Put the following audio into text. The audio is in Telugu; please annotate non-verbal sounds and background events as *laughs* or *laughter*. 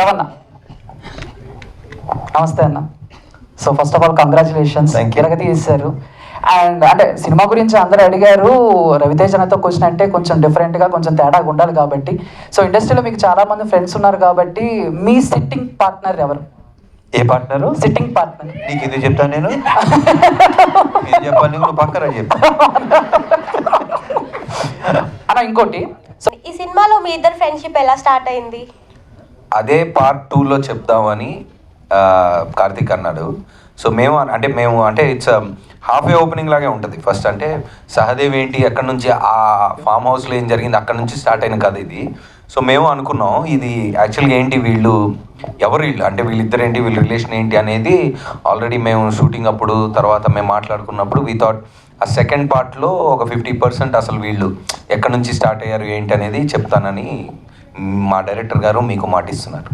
రవణ నమస్తే అన్న. So first of all congratulations. కిరగతి చేశారు. అండ్ అంటే సినిమా గురించి అందరూ అడిగారు రవితేజ్ అన్నతో క్వశ్చన్ అంటే కొంచెం డిఫరెంట్గా కొంచెం తేడాగా ఉండాలి కాబట్టి. సో ఇండస్ట్రీలో మీకు చాలా మంది ఫ్రెండ్స్ ఉన్నారు కాబట్టి మీ సిట్టింగ్ పార్ట్నర్ ఎవరు? ఏ పార్ట్నరు సిట్టింగ్ పార్ట్నర్ నీకు ఇది చెప్తాను నేను? *laughs* ఏం చెప్పాలి నువ్వు పక్కన చెప్పు. అన్న ఇంకోటి. సో ఈ సినిమాలో మీ ఇద్దరు ఫ్రెండ్షిప్ ఎలా స్టార్ట్ అయింది? అదే పార్ట్ టూలో చెప్దామని కార్తిక్ కార్తీక్ అన్నాడు. సో మేము అంటే మేము అంటే ఇట్స్ హాఫ్ ఏ ఓపెనింగ్ లాగే ఉంటుంది. ఫస్ట్ అంటే సహదేవ్ ఏంటి అక్కడ నుంచి ఆ ఫామ్ హౌస్లో ఏం జరిగింది అక్కడ నుంచి స్టార్ట్ అయిన కథ ఇది. సో మేము అనుకున్నాం ఇది యాక్చువల్గా ఏంటి వీళ్ళు ఎవరు వీళ్ళు అంటే వీళ్ళిద్దరు ఏంటి వీళ్ళ రిలేషన్ ఏంటి అనేది ఆల్రెడీ మేము షూటింగ్ అప్పుడు తర్వాత మేము మాట్లాడుకున్నప్పుడు వీ థాట్ ఆ సెకండ్ పార్ట్లో ఒక ఫిఫ్టీ పర్సెంట్ అసలు వీళ్ళు ఎక్కడి నుంచి స్టార్ట్ అయ్యారు ఏంటి అనేది చెప్తానని మా డైరెక్టర్ గారు మీకు మాటిస్తున్నారు.